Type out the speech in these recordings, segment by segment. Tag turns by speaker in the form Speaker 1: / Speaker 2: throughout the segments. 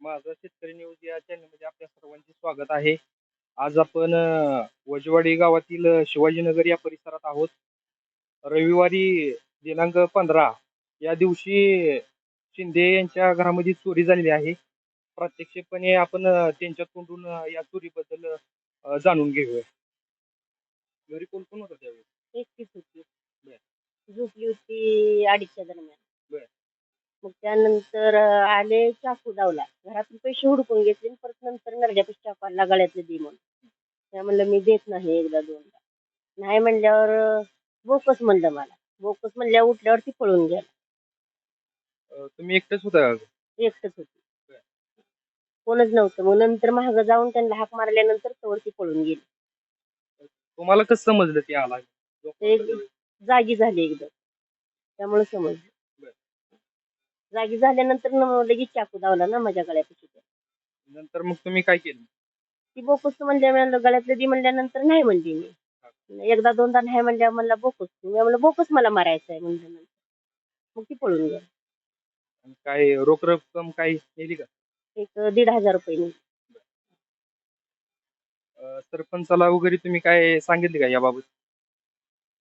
Speaker 1: माझं शेतकरी न्यूज या चॅनलमध्ये आपल्या सर्वांचे स्वागत आहे. आज आपण अ, वजवाडी गावातील अ, शिवाजीनगर या परिसरात आहोत. रविवारी दिनांक पंधरा या दिवशी शिंदे यांच्या घरामध्ये चोरी झालेली आहे. प्रत्यक्षपणे आपण अ, त्यांच्या तोंडून अ, या चोरीबद्दल अ, जाणून घेऊया. घरी कोण कोण होतं त्यावेळी?
Speaker 2: एकटीच होती. झोपली होती अडीचच्या दरम्यान. मग त्यानंतर आले चाकू दावला घरातून पैसे हुडकून घेतले आणि परत नंतर नरड्यापाशी चाकू आणला गळ्यातलं दे म्हणून. त्या म्हणलं मी देत नाही एकदा दोनदा. नाही म्हणल्यावर बोकस म्हणलं मला. बोकस म्हणल्यावर उठल्यावर ती पळून गेला.
Speaker 1: अ, तुम्ही एकटेच होता का?
Speaker 2: एकटंच होती. कोणच नव्हतं. मग नंतर महाग जाऊन त्यांना हाक मारल्यानंतर तवर ती पळून गेली.
Speaker 1: तुम्हाला कसं समजलं ते आला?
Speaker 2: ते जागी झाली एकदम. त्यामुळे समजलं. जागी झाल्यानंतर न लगेच चाकू दावला ना माझ्या गळ्यापाशी तो.
Speaker 1: नंतर मग तुम्ही काय केलं?
Speaker 2: ती बोकस म्हणल्या म्हणलं गळ्यातलं दी म्हणल्यानंतर नाही म्हणली मी. एकदा दोनदा नाही म्हणल्या म्हणला बोकस. मी म्हणलं बोकस मला मारायचं आहे. म्हणल्यानंतर मग ती पळून गेली.
Speaker 1: आणि काय रोख रक्कम काही नेली का?
Speaker 2: एक दीड हजार रुपये नेले.
Speaker 1: अ, सरपंचाला वगैरे तुम्ही काय सांगितले का याबाबत?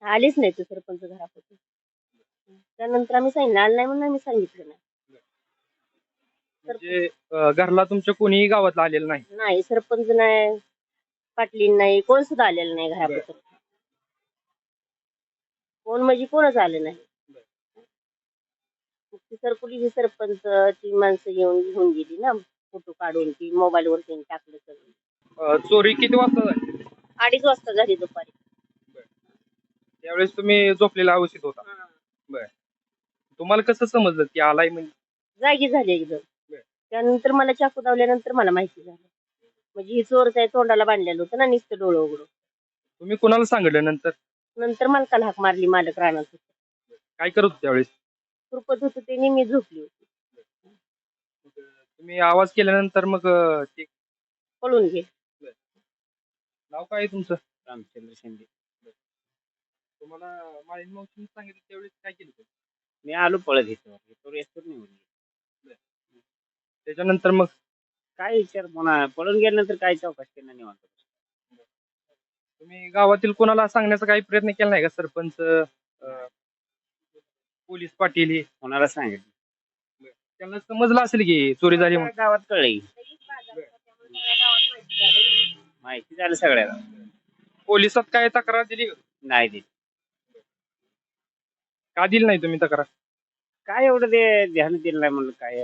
Speaker 2: आलीच नाही तो सरपंच घरापासून त्यानंतर आम्ही सांगितलं आलं नाही म्हणून आम्ही सांगितलं नाही.
Speaker 1: म्हणजे अ, घरला तुमच्या कोणीही गावातला आलेलं नाही?
Speaker 2: नाही सरपंच नाही पाटलीन नाही कोण सुद्धा आलेलं नाही घरापासून. कोण म्हणजे कोणच आलं नाही.
Speaker 1: बर.
Speaker 2: मग ती सरकुलीची सरपंच ती माणसं येऊन घेऊन गेली ना फोटो काढून ती मोबाईल वर त्यांनी टाकलं सगळं.
Speaker 1: अ, चोरी किती वाजता झाली?
Speaker 2: अडीच वाजता झाली दुपारी.
Speaker 1: त्यावेळेस तुम्ही झोपलेला अवस्थेत होता? तुम्हाला कसं समजलं की आलाय म्हणजे
Speaker 2: जागी झाली एकदम.
Speaker 1: बर.
Speaker 2: त्यानंतर मला चाकू दावल्यानंतर मला माहिती झालं. म्हणजे ही चोरच आहे तोंडाला बांधलेलं होतं ना नुसतं डोळं उघडून.
Speaker 1: तुम्ही कुणाला सांगितलं नंतर?
Speaker 2: नंतर मालकाला हाक मारली मालक रानात होतं.
Speaker 1: काय करत होते त्यावेळेस?
Speaker 2: खुरपत होतं ते नेहमी झोपली होती.
Speaker 1: तुम्ही आवाज केल्यानंतर मग अ, ते
Speaker 2: पळून गेली.
Speaker 1: नाव काय आहे तुमचं?
Speaker 3: रामचंद्र शिंदे.
Speaker 1: तुम्हाला माळीन मावशीने सांगितलं त्यावेळेस काय केलं तुम्ही?
Speaker 3: मी आलो पळत इथं तो रेस्टोर निघून गेलो.
Speaker 1: त्याच्यानंतर मग
Speaker 3: काय विचार पुन्हा पळून गेल्यानंतर काय चौकशी केलं निवांत?
Speaker 1: तुम्ही गावातील कोणाला सांगण्याचा काही प्रयत्न केला नाही का? सरपंच अ, पोलीस पाटील हे?
Speaker 3: कोणाला सांगितलं?
Speaker 1: त्यांना समजलं असेल की चोरी झाली म्हणून.
Speaker 3: गावात कळली माहिती झालं सगळ्याला.
Speaker 1: पोलिसात काय तक्रार दिली का?
Speaker 3: नाही दिली.
Speaker 1: का दिली नाही तुम्ही तक्रार?
Speaker 3: काय एवढं ते ध्यान दिलं नाही म्हणलं काय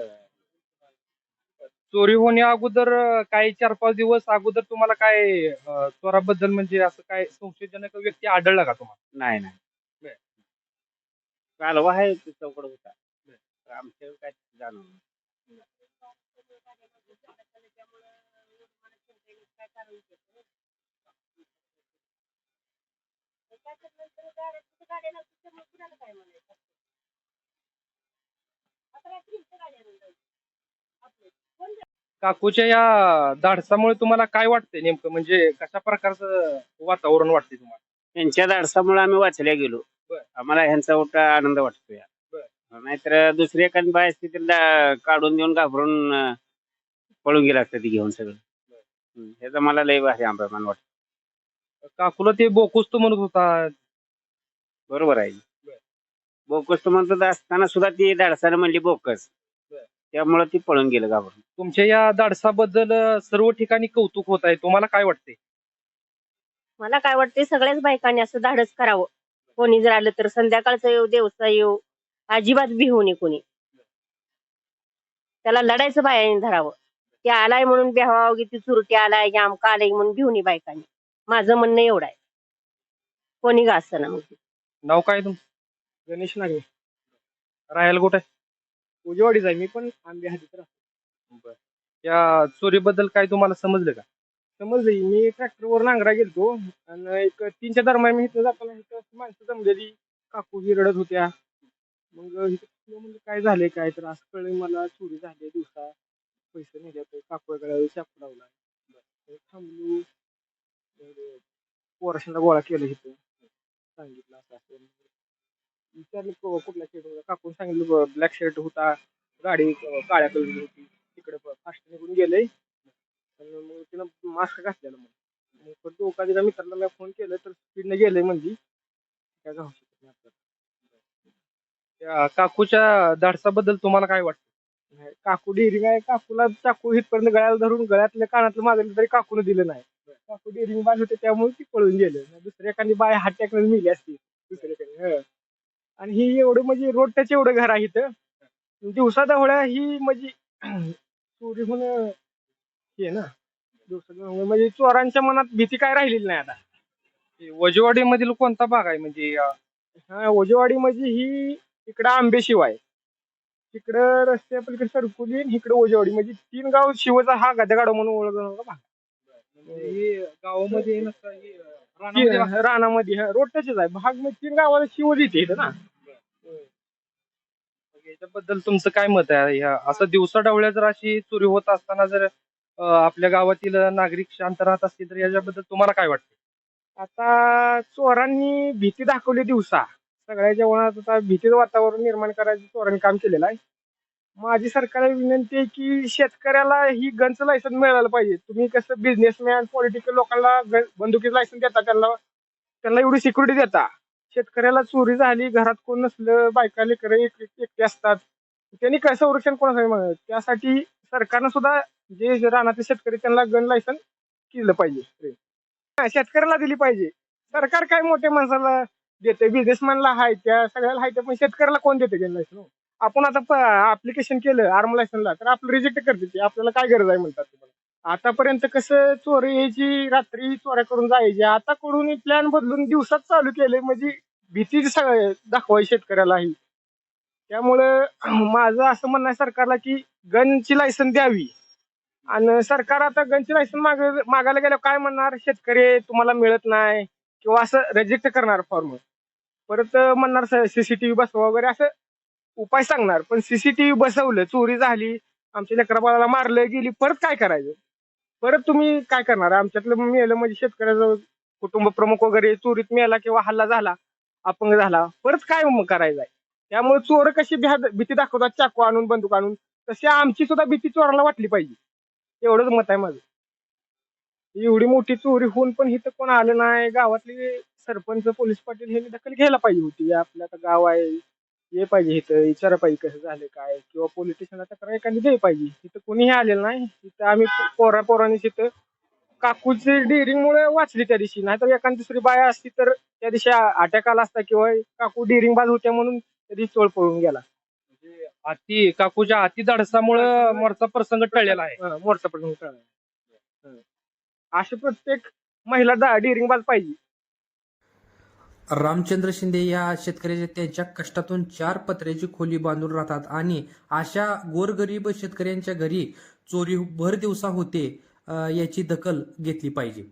Speaker 1: चोरी होण्या अगोदर अ, काही चार पाच दिवस अगोदर तुम्हाला काय अ, चोराबद्दल म्हणजे असं काय संशयजनक व्यक्ती आढळला का तुम्हाला?
Speaker 3: नाही नाही.
Speaker 1: बर.
Speaker 3: कालवा आहे ते चौकड होता. आमच्या काय जाणवलं
Speaker 1: काकूच्या या धाडसामुळे तुम्हाला काय वाटतंय नेमकं म्हणजे कशा प्रकारचं वातावरण वाटतंय तुम्हाला
Speaker 3: त्यांच्या धाडसामुळे आम्ही वाचल्या गेलो
Speaker 1: बर.
Speaker 3: आम्हाला ह्यांचा मोठा आनंद वाटतो या. नाहीतर दुसरी एखादी बाय असती त्याला काढून देऊन घाबरून अं, पळून गेला असतं ती घेऊन सगळं हम्म. ह्याचा मला लय भारी अभिमान वाटतो
Speaker 1: काकूला ते बोकुस तो म्हणत होता
Speaker 3: बरोबर आहे. बोकस तर म्हणतो असताना सुद्धा ती धाडसानं म्हणली बोकस. त्यामुळे ती पळून गेलं घाबरून
Speaker 1: तुमच्या या धाडसाबद्दल अ, सर्व ठिकाणी कौतुक होत आहे. तुम्हाला काय वाटतंय?
Speaker 2: मला काय वाटतंय सगळ्याच बायकांनी असं धाडस करावं. कोणी जर आलं तर संध्याकाळचं येऊ दिवसा येऊ अजिबात भिवू नये कोणी. त्याला लढायचं बायाने धरावं. ते आलाय म्हणून बेहावा की ती चुरटी आलाय की आमका आलाय म्हणून भिवू नये बायकांनी. माझं म्हणणं एवढं आहे. कोणी का असं ना मग.
Speaker 1: नाव काय आहे तुमचं
Speaker 4: गणेश नागे
Speaker 1: राहायला कुठे
Speaker 4: उजवाडीच आहे. मी पण आंबे हातीत राहतो.
Speaker 1: या चोरीबद्दल काय तुम्हाला समजलं का?
Speaker 4: समजलं मी ट्रॅक्टरवर नांगरा गेलतो आणि एक तीनच्या दरम्यान मी इथं जाताना इथं अशी माणसं जमलेली. काकू ही रडत होत्या. मग इथं म्हणलं काय झालंय? काय तर असं कळलं मला. चोरी झाली दिवसा. पैसे नेल्यात काकू गळ्यावर शाप लावला. मग थांबलो. मग पोराशांना गोळा केलं इथं. सांगितलं असं असं. विचारलं क- कुठला होता? काकून सांगितलं ब्लॅक शर्ट होता गाडी अं, काळ्या कलरची होती. तिकडे फास्ट मास्क घातलेला मग. मग तो एखाद्या मित्राला मी फोन केलं तर स्पीडनं गेलंय म्हणजे काय जाऊ शकत नाही आपल्याला.
Speaker 1: त्या काकूच्या धाडसाबद्दल तुम्हाला काय वाटतं?
Speaker 4: नाही, काकू डेअरिंग आहे. काकूला चाकू इथपर्यंत गळ्याला धरून गळ्यातल्या कानातलं मागवलं तरी काकून दिलं नाही. काकू डेअरिंग बांध होते त्यामुळे ती पळून गेले. दुसऱ्या एखादी बाय हात टाकून मिली असती. दुसऱ्याकडे हं. आणि ही एवढं म्हणजे रोड टच एवढं घर आहे इथं. दिवसा होळ्या ही म्हणजे चोरी होणं हे ना. दिवसा म्हणजे चोरांच्या मनात भीती काय राहिलेली नाही आता.
Speaker 1: हे वजवाडीमधील कोणता भाग आहे म्हणजे
Speaker 4: हा ओजेवाडी म्हणजे ही इकडं आंबेशिवाय तिकडं रस्ते पलीकडे सरकुली इकडं ओजेवाडी म्हणजे तीन गाव शिवचा हा गदगाडो म्हणून ओळखला भाग.
Speaker 1: गावामध्ये रानामध्ये.
Speaker 4: रानामध्ये हा, रोड टचच आहे. भाग म्हणजे तीन गावाला येते इथं ना.
Speaker 1: मग याच्याबद्दल तुमचं काय मत आहे? ह्या असं दिवसा डावळ्या जर अशी चोरी होत असताना जर अं, आपल्या गावातील नागरिक शांत राहत असतील तर याच्याबद्दल तुम्हाला काय वाटतं?
Speaker 4: आता चोरांनी भीती दाखवली दिवसा. सगळ्या जेवणात आता भीतीचं वातावरण निर्माण करायचं चोरांनी काम केलेलं आहे. माझी सरकारला विनंती आहे की शेतकऱ्याला ही गनचं लायसन मिळालं पाहिजे. तुम्ही कसं बिझनेसमॅन पॉलिटिकल लोकांना ग- बंदुकीचं लायसन देता त्यांना त्यांना एवढी सिक्युरिटी देता. शेतकऱ्याला चोरी झाली घरात कोण नसलं बायका लेकरं एक एकटे असतात. त्यांनी काय संरक्षण कोणासाठी मागणार त्यासाठी सरकारनं सुद्धा जे जे रानातले शेतकरी त्यांना गन लायसन केलं पाहिजे. हा, शेतकऱ्याला दिली पाहिजे. सरकार काय मोठ्या माणसाला देते बिझनेसमॅनला हाय त्या सगळ्याला हाय त्या पण शेतकऱ्याला कोण देते गन लायसन आपण आता अप्लिकेशन केलं आर्म लायसनला तर आपलं रिजेक्ट करते ते. आपल्याला काय गरज आहे म्हणतात तुम्हाला आतापर्यंत कसं चोरी यायची रात्री चोऱ्या करून जायची आता कडून प्लॅन बदलून दिवसात चालू केले म्हणजे भीती दाखवाय शेतकऱ्याला ही. त्यामुळं माझं असं म्हणणं आहे सरकारला की गनची लायसन द्यावी. आणि सरकार आता गनची लायसन माग मागायला गेल्यावर काय म्हणणार? शेतकरी तुम्हाला मिळत नाही किंवा असं रिजेक्ट करणार फॉर्म परत म्हणणार सीसीटीव्ही बसवा वगैरे असं उपाय सांगणार पण सीसीटीव्ही बसवलं चोरी झाली आमच्या लेकरा बाळाला मारलं गेली परत काय करायचं? परत तुम्ही काय करणार? आमच्यातलं मेलं म्हणजे शेतकऱ्याचं कुटुंब प्रमुख वगैरे चोरीत मेला किंवा हल्ला झाला अपंग झाला परत काय मग करायचं आहे? त्यामुळे चोर कशी भ्या- भीती दाखवतात? चाकू आणून बंदूक आणून तशी आमची सुद्धा भीती चोराला वाटली पाहिजे. एवढंच मत आहे माझं. एवढी मोठी चोरी होऊन पण इथं कोण आलं नाही? गावातले सरपंच पोलीस पाटील हे दखल घ्यायला पाहिजे होती. आपलं आता गाव आहे ये पाहिजे इथं विचारा पाहिजे कसं झालं काय? किंवा पोलीस स्टेशनला तक्रार एखादी द्यायला पाहिजे. इथं कोणीही आलेलं नाही. इथं आम्ही पोरा पोरांनी तिथं काकूची डेअरिंग मुळे वाचली त्या दिवशी. नाहीतर एखादी दुसरी बाया असती तर त्या दिवशी अटॅक आला असता किंवा काकू डेअरिंग बाज होत्या म्हणून त्या दिवशी चोळ पळून गेला.
Speaker 1: म्हणजे अति काकूच्या अति धाडसामुळे मोरचा प्रसंग टळलेला आहे.
Speaker 4: मोर्चा कळाला. हं. अशी प्रत्येक महिला डेअरिंग बाज पाहिजे.
Speaker 5: रामचंद्र शिंदे या शेतकऱ्याच्या त्यांच्या कष्टातून चार पत्र्याची खोली बांधून राहतात आणि अशा गोरगरीब शेतकऱ्यांच्या घरी चोरी भर दिवसा होते याची दखल घेतली पाहिजे.